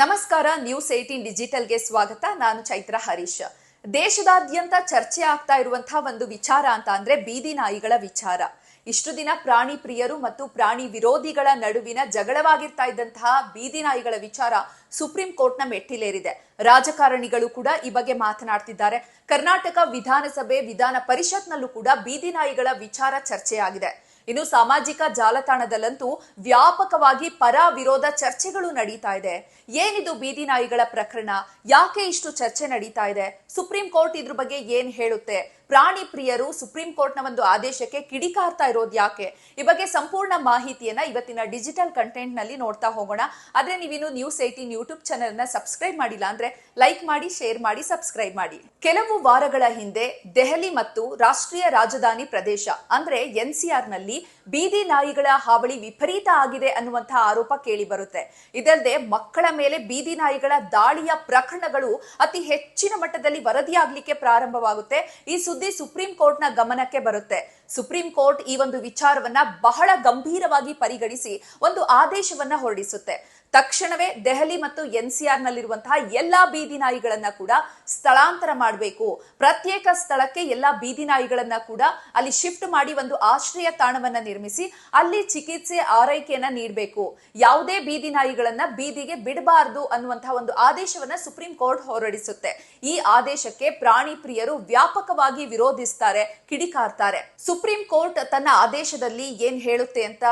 ನಮಸ್ಕಾರ news eighteen ಡಿಜಿಟಲ್ಗೆ ಸ್ವಾಗತ. ನಾನು ಚೈತ್ರ ಹರೀಶ್. ದೇಶದಾದ್ಯಂತ ಚರ್ಚೆ ಆಗ್ತಾ ಇರುವಂತಹ ಒಂದು ವಿಚಾರ ಅಂತ ಅಂದ್ರೆ ಬೀದಿ ನಾಯಿಗಳ ವಿಚಾರ. ಇಷ್ಟು ದಿನ ಪ್ರಾಣಿ ಪ್ರಿಯರು ಮತ್ತು ಪ್ರಾಣಿ ವಿರೋಧಿಗಳ ನಡುವಿನ ಜಗಳವಾಗಿರ್ತಾ ಇದ್ದಂತಹ ಬೀದಿ ನಾಯಿಗಳ ವಿಚಾರ ಸುಪ್ರೀಂ ಕೋರ್ಟ್ನ ಮೆಟ್ಟಿಲೇರಿದೆ. ರಾಜಕಾರಣಿಗಳು ಕೂಡ ಈ ಬಗ್ಗೆ ಮಾತನಾಡ್ತಿದ್ದಾರೆ. ಕರ್ನಾಟಕ ವಿಧಾನಸಭೆ ವಿಧಾನ ಪರಿಷತ್ನಲ್ಲೂ ಕೂಡ ಬೀದಿ ನಾಯಿಗಳ ವಿಚಾರ ಚರ್ಚೆಯಾಗಿದೆ. ಇನ್ನು ಸಾಮಾಜಿಕ ಜಾಲತಾಣದಲ್ಲಂತೂ ವ್ಯಾಪಕವಾಗಿ ಪರ ವಿರೋಧ ಚರ್ಚೆಗಳು ನಡೀತಾ ಇದೆ. ಏನಿದು ಬೀದಿ ನಾಯಿಗಳ ಪ್ರಕರಣ? ಯಾಕೆ ಇಷ್ಟು ಚರ್ಚೆ ನಡೀತಾ ಇದೆ? ಸುಪ್ರೀಂ ಕೋರ್ಟ್ ಇದ್ರ ಬಗ್ಗೆ ಏನ್ ಹೇಳುತ್ತೆ? ಪ್ರಾಣಿ ಪ್ರಿಯರು ಸುಪ್ರೀಂ ಕೋರ್ಟ್ನ ಒಂದು ಆದೇಶಕ್ಕೆ ಕಿಡಿಕಾರ್ತಾ ಇರೋದು ಯಾಕೆ? ಈ ಬಗ್ಗೆ ಸಂಪೂರ್ಣ ಮಾಹಿತಿಯನ್ನ ಇವತ್ತಿನ ಡಿಜಿಟಲ್ ಕಂಟೆಂಟ್ನಲ್ಲಿ ನೋಡ್ತಾ ಹೋಗೋಣ. ಆದ್ರೆ ನೀವಿನ್ನು ನ್ಯೂಸ್ ಏಟೀನ್ ಯೂಟ್ಯೂಬ್ ಚಾನೆಲ್ನ ಸಬ್ಸ್ಕ್ರೈಬ್ ಮಾಡಿಲ್ಲ ಅಂದ್ರೆ ಲೈಕ್ ಮಾಡಿ, ಶೇರ್ ಮಾಡಿ, ಸಬ್ಸ್ಕ್ರೈಬ್ ಮಾಡಿ. ಕೆಲವು ವಾರಗಳ ಹಿಂದೆ ದೆಹಲಿ ಮತ್ತು ರಾಷ್ಟ್ರೀಯ ರಾಜಧಾನಿ ಪ್ರದೇಶ, ಅಂದ್ರೆ ಎನ್ಸಿಆರ್ನಲ್ಲಿ ಬೀದಿ ನಾಯಿಗಳ ಹಾವಳಿ ವಿಪರೀತ ಆಗಿದೆ ಅನ್ನುವಂತಹ ಆರೋಪ ಕೇಳಿ ಬರುತ್ತೆ ಇದಲ್ಲದೆ ಮಕ್ಕಳ ಮೇಲೆ ಬೀದಿ ನಾಯಿಗಳ ದಾಳಿಯ ಪ್ರಕರಣಗಳು ಅತಿ ಹೆಚ್ಚಿನ ಮಟ್ಟದಲ್ಲಿ ವರದಿಯಾಗಲಿಕ್ಕೆ ಪ್ರಾರಂಭವಾಗುತ್ತೆ. ಈ ಸುಪ್ರೀಂ ಕೋರ್ಟ್ನ ಗಮನಕ್ಕೆ ಬರುತ್ತೆ. ಸುಪ್ರೀಂ ಕೋರ್ಟ್ ಈ ಒಂದು ವಿಚಾರವನ್ನ ಬಹಳ ಗಂಭೀರವಾಗಿ ಪರಿಗಣಿಸಿ ಒಂದು ಆದೇಶವನ್ನ ಹೊರಡಿಸುತ್ತೆ. ತಕ್ಷಣವೇ ದೆಹಲಿ ಮತ್ತು ಎನ್ಸಿಆರ್ ನಲ್ಲಿರುವಂತಹ ಎಲ್ಲಾ ಬೀದಿ ನಾಯಿಗಳನ್ನ ಕೂಡ ಸ್ಥಳಾಂತರ ಮಾಡಬೇಕು. ಪ್ರತ್ಯೇಕ ಸ್ಥಳಕ್ಕೆ ಎಲ್ಲಾ ಬೀದಿ ನಾಯಿಗಳನ್ನ ಕೂಡ ಅಲ್ಲಿ ಶಿಫ್ಟ್ ಮಾಡಿ ಒಂದು ಆಶ್ರಯ ತಾಣವನ್ನ ನಿರ್ಮಿಸಿ ಅಲ್ಲಿ ಚಿಕಿತ್ಸೆ ಆರೈಕೆಯನ್ನ ನೀಡಬೇಕು. ಯಾವುದೇ ಬೀದಿ ನಾಯಿಗಳನ್ನ ಬೀದಿಗೆ ಬಿಡಬಾರದು ಅನ್ನುವಂತಹ ಒಂದು ಆದೇಶವನ್ನ ಸುಪ್ರೀಂ ಕೋರ್ಟ್ ಹೊರಡಿಸುತ್ತೆ. ಈ ಆದೇಶಕ್ಕೆ ಪ್ರಾಣಿ ಪ್ರಿಯರು ವ್ಯಾಪಕವಾಗಿ ವಿರೋಧಿಸ್ತಾರೆ, ಕಿಡಿಕಾರ್ತಾರೆ. ಸುಪ್ರೀಂ ಕೋರ್ಟ್ ತನ್ನ ಆದೇಶದಲ್ಲಿ ಏನ್ ಹೇಳುತ್ತೆ ಅಂತ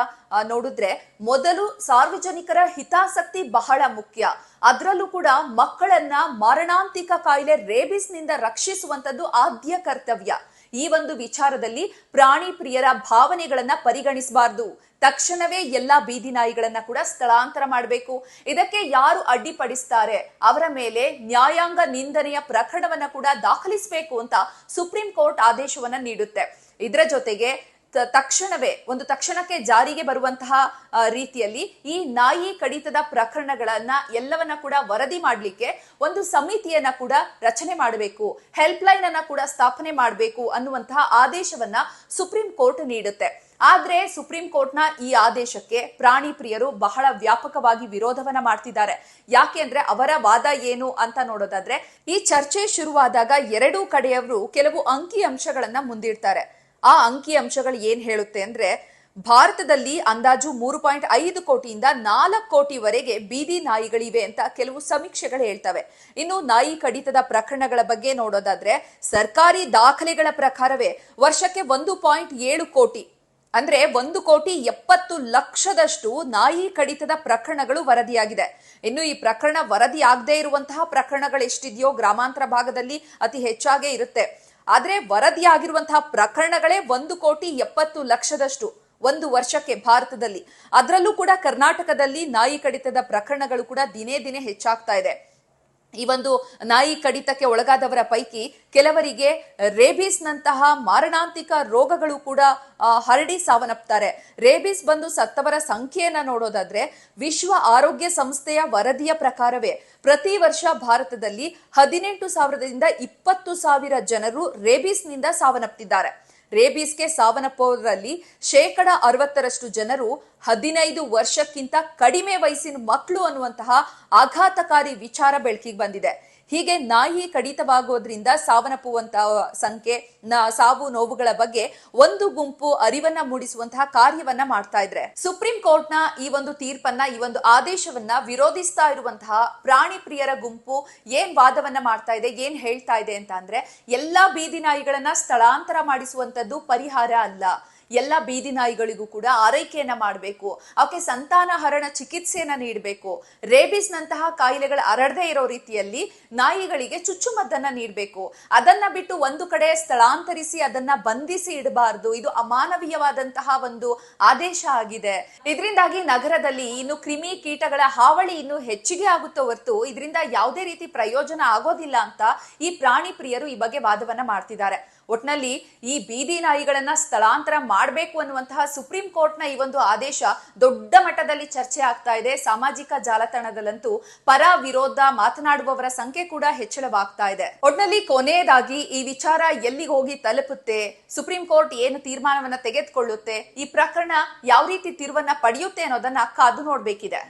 ನೋಡಿದ್ರೆ ಮೊದಲು ಸಾರ್ವಜನಿಕರ ಹಿತಾಸಕ್ತಿ ಬಹಳ ಮುಖ್ಯ. ಅದರಲ್ಲೂ ಕೂಡ ಮಕ್ಕಳನ್ನ ಮಾರಣಾಂತಿಕ ಕಾಯಿಲೆ ರೇಬಿಸ್ನಿಂದ ರಕ್ಷಿಸುವಂತದ್ದು ಆದ್ಯ ಕರ್ತವ್ಯ. ಈ ಒಂದು ವಿಚಾರದಲ್ಲಿ ಪ್ರಾಣಿ ಪ್ರಿಯರ ಭಾವನೆಗಳನ್ನ ಪರಿಗಣಿಸಬಾರ್ದು. ತಕ್ಷಣವೇ ಎಲ್ಲಾ ಬೀದಿ ನಾಯಿಗಳನ್ನ ಕೂಡ ಸ್ಥಳಾಂತರ ಮಾಡಬೇಕು. ಇದಕ್ಕೆ ಯಾರು ಅಡ್ಡಿಪಡಿಸ್ತಾರೆ? ಅವರ ಮೇಲೆ ನ್ಯಾಯಾಂಗ ನಿಂದನೆಯ ಪ್ರಕರಣವನ್ನ ಕೂಡ ದಾಖಲಿಸಬೇಕು ಅಂತ ಸುಪ್ರೀಂ ಕೋರ್ಟ್ ಆದೇಶವನ್ನ ನೀಡುತ್ತೆ. ಇದರ ಜೊತೆಗೆ ತಕ್ಷಣವೇ, ಒಂದು ತಕ್ಷಣಕ್ಕೆ ಜಾರಿಗೆ ಬರುವಂತಹ ರೀತಿಯಲ್ಲಿ ಈ ನಾಯಿ ಕಡಿತದ ಪ್ರಕರಣಗಳನ್ನ ಎಲ್ಲವನ್ನ ಕೂಡ ವರದಿ ಮಾಡಲಿಕ್ಕೆ ಒಂದು ಸಮಿತಿಯನ್ನ ಕೂಡ ರಚನೆ ಮಾಡಬೇಕು ಹೆಲ್ಪ್ ಲೈನ್ ಅನ್ನ ಕೂಡ ಸ್ಥಾಪನೆ ಮಾಡಬೇಕು ಅನ್ನುವಂತಹ ಆದೇಶವನ್ನ ಸುಪ್ರೀಂ ಕೋರ್ಟ್ ನೀಡುತ್ತೆ. ಆದ್ರೆ ಸುಪ್ರೀಂ ಕೋರ್ಟ್ನ ಈ ಆದೇಶಕ್ಕೆ ಪ್ರಾಣಿ ಪ್ರಿಯರು ಬಹಳ ವ್ಯಾಪಕವಾಗಿ ವಿರೋಧವನ್ನ ಮಾಡ್ತಿದ್ದಾರೆ. ಯಾಕೆ ಅಂದ್ರೆ ಅವರ ವಾದ ಏನು ಅಂತ ನೋಡೋದಾದ್ರೆ, ಈ ಚರ್ಚೆ ಶುರುವಾದಾಗ ಎರಡೂ ಕಡೆಯವರು ಕೆಲವು ಅಂಕಿ ಅಂಶಗಳನ್ನ ಮುಂದಿಡ್ತಾರೆ. ಆ ಅಂಕಿ ಅಂಶಗಳು ಏನ್ ಹೇಳುತ್ತೆ ಅಂದ್ರೆ, ಭಾರತದಲ್ಲಿ ಅಂದಾಜು ಮೂರು ಪಾಯಿಂಟ್ ಐದು ಕೋಟಿಯಿಂದ ನಾಲ್ಕು ಕೋಟಿವರೆಗೆ ಬೀದಿ ನಾಯಿಗಳಿವೆ ಅಂತ ಕೆಲವು ಸಮೀಕ್ಷೆಗಳು ಹೇಳ್ತವೆ. ಇನ್ನು ನಾಯಿ ಕಡಿತದ ಪ್ರಕರಣಗಳ ಬಗ್ಗೆ ನೋಡೋದಾದ್ರೆ, ಸರ್ಕಾರಿ ದಾಖಲೆಗಳ ಪ್ರಕಾರವೇ ವರ್ಷಕ್ಕೆ ಒಂದು ಪಾಯಿಂಟ್ ಏಳು ಕೋಟಿ, ಅಂದ್ರೆ ಒಂದು ಕೋಟಿ ಎಪ್ಪತ್ತು ಲಕ್ಷದಷ್ಟು ನಾಯಿ ಕಡಿತದ ಪ್ರಕರಣಗಳು ವರದಿಯಾಗಿದೆ. ಇನ್ನು ಈ ಪ್ರಕರಣ ವರದಿ ಆಗದೇ ಇರುವಂತಹ ಪ್ರಕರಣಗಳು ಎಷ್ಟಿದೆಯೋ ಗ್ರಾಮಾಂತರ ಭಾಗದಲ್ಲಿ ಅತಿ ಹೆಚ್ಚಾಗೇ ಇರುತ್ತೆ. ಆದ್ರೆ ವರದಿಯಾಗಿರುವಂತಹ ಪ್ರಕರಣಗಳೇ ಒಂದು ಕೋಟಿ ಎಪ್ಪತ್ತು ಲಕ್ಷದಷ್ಟು ಒಂದು ವರ್ಷಕ್ಕೆ ಭಾರತದಲ್ಲಿ. ಅದರಲ್ಲೂ ಕೂಡ ಕರ್ನಾಟಕದಲ್ಲಿ ನಾಯಿ ಕಡಿತದ ಪ್ರಕರಣಗಳು ಕೂಡ ದಿನೇ ದಿನೇ ಹೆಚ್ಚಾಗ್ತಾ ಇದೆ. ಈ ಒಂದು ನಾಯಿ ಕಡಿತಕ್ಕೆ ಒಳಗಾದವರ ಪೈಕಿ ಕೆಲವರಿಗೆ ರೇಬಿಸ್ ನಂತಹ ಮಾರಣಾಂತಿಕ ರೋಗಗಳು ಕೂಡ ಹರಡಿ ಸಾವನ್ನಪ್ತಾರೆ. ರೇಬಿಸ್ ಬಂದು ಸತ್ತವರ ಸಂಖ್ಯೆಯನ್ನ ನೋಡೋದಾದ್ರೆ ವಿಶ್ವ ಆರೋಗ್ಯ ಸಂಸ್ಥೆಯ ವರದಿಯ ಪ್ರಕಾರವೇ. ಪ್ರತಿ ವರ್ಷ ಭಾರತದಲ್ಲಿ ಹದಿನೆಂಟು ಸಾವಿರದಿಂದ ಇಪ್ಪತ್ತು ಸಾವಿರ ಜನರು ರೇಬಿಸ್ನಿಂದ ಸಾವನ್ನಪ್ತಿದ್ದಾರೆ. ರೇಬೀಸ್ಗೆ ಸಾವನ್ನಪ್ಪುವವರಲ್ಲಿ ಶೇಕಡ ಅರವತ್ತರಷ್ಟು ಜನರು ಹದಿನೈದು ವರ್ಷಕ್ಕಿಂತ ಕಡಿಮೆ ವಯಸ್ಸಿನ ಮಕ್ಕಳು ಅನ್ನುವಂತಹ ಆಘಾತಕಾರಿ ವಿಚಾರ ಬೆಳಕಿಗೆ ಬಂದಿದೆ. ಹೀಗೆ ನಾಯಿ ಕಡಿತವಾಗೋದ್ರಿಂದ ಸಾವನ್ನಪ್ಪುವಂತಹ ಸಂಖ್ಯೆ, ನ- ಸಾವು ನೋವುಗಳ ಬಗ್ಗೆ ಒಂದು ಗುಂಪು ಅರಿವನ್ನ ಮೂಡಿಸುವಂತಹ ಕಾರ್ಯವನ್ನ ಮಾಡ್ತಾ ಇದ್ರೆ. ಸುಪ್ರೀಂ ಕೋರ್ಟ್ನ ಈ ಒಂದು ತೀರ್ಪನ್ನ, ಈ ಒಂದು ಆದೇಶವನ್ನ ವಿರೋಧಿಸ್ತಾ ಇರುವಂತಹ ಪ್ರಾಣಿ ಪ್ರಿಯರ ಗುಂಪು ಏನ್ ವಾದವನ್ನ ಮಾಡ್ತಾ ಇದೆ, ಏನ್ ಹೇಳ್ತಾ ಇದೆ ಅಂತ ಅಂದ್ರೆ, ಎಲ್ಲಾ ಬೀದಿ ನಾಯಿಗಳನ್ನ ಸ್ಥಳಾಂತರ ಮಾಡಿಸುವಂತದ್ದು ಪರಿಹಾರ ಅಲ್ಲ. ಎಲ್ಲ ಬೀದಿ ನಾಯಿಗಳಿಗೂ ಕೂಡ ಆರೈಕೆಯನ್ನ ಮಾಡಬೇಕು. ಅವಕ್ಕೆ ಸಂತಾನಹರಣ ಚಿಕಿತ್ಸೆಯನ್ನ ನೀಡಬೇಕು. ರೇಬಿಸ್ ನಂತಹ ಕಾಯಿಲೆಗಳು ಹರಡದೇ ಇರೋ ರೀತಿಯಲ್ಲಿ ನಾಯಿಗಳಿಗೆ ಚುಚ್ಚುಮದ್ದನ್ನ ನೀಡಬೇಕು. ಅದನ್ನ ಬಿಟ್ಟು ಒಂದು ಕಡೆ ಸ್ಥಳಾಂತರಿಸಿ ಅದನ್ನ ಬಂಧಿಸಿ ಇಡಬಾರದು. ಇದು ಅಮಾನವೀಯವಾದಂತಹ ಒಂದು ಆದೇಶ ಆಗಿದೆ. ಇದರಿಂದಾಗಿ ನಗರದಲ್ಲಿ ಇನ್ನು ಕ್ರಿಮಿ ಕೀಟಗಳ ಹಾವಳಿ ಇನ್ನು ಹೆಚ್ಚಿಗೆ ಆಗುತ್ತೋ ಹೊರತು ಇದರಿಂದ ಯಾವುದೇ ರೀತಿ ಪ್ರಯೋಜನ ಆಗೋದಿಲ್ಲ ಅಂತ ಈ ಪ್ರಾಣಿ ಪ್ರಿಯರು ಈ ಬಗ್ಗೆ ವಾದವನ್ನ ಮಾಡ್ತಿದ್ದಾರೆ. ಒಟ್ನಲ್ಲಿ ಈ ಬೀದಿ ನಾಯಿಗಳನ್ನ ಸ್ಥಳಾಂತರ ಮಾಡಬೇಕು ಅನ್ನುವಂತಹ ಸುಪ್ರೀಂ ಕೋರ್ಟ್ನ ಈ ಒಂದು ಆದೇಶ ದೊಡ್ಡ ಮಟ್ಟದಲ್ಲಿ ಚರ್ಚೆ ಆಗ್ತಾ ಇದೆ. ಸಾಮಾಜಿಕ ಜಾಲತಾಣದಲ್ಲಂತೂ ಪರ ವಿರೋಧ ಮಾತನಾಡುವವರ ಸಂಖ್ಯೆ ಕೂಡ ಹೆಚ್ಚಳವಾಗ್ತಾ ಇದೆ. ಒಟ್ನಲ್ಲಿ ಕೊನೆಯದಾಗಿ ಈ ವಿಚಾರ ಎಲ್ಲಿಗೆ ಹೋಗಿ ತಲುಪುತ್ತೆ? ಸುಪ್ರೀಂ ಕೋರ್ಟ್ ಏನು ತೀರ್ಮಾನವನ್ನ ತೆಗೆದುಕೊಳ್ಳುತ್ತೆ? ಈ ಪ್ರಕರಣ ಯಾವ ರೀತಿ ತಿರುವನ್ನ ಪಡೆಯುತ್ತೆ ಅನ್ನೋದನ್ನ ಕಾದು ನೋಡ್ಬೇಕಿದೆ.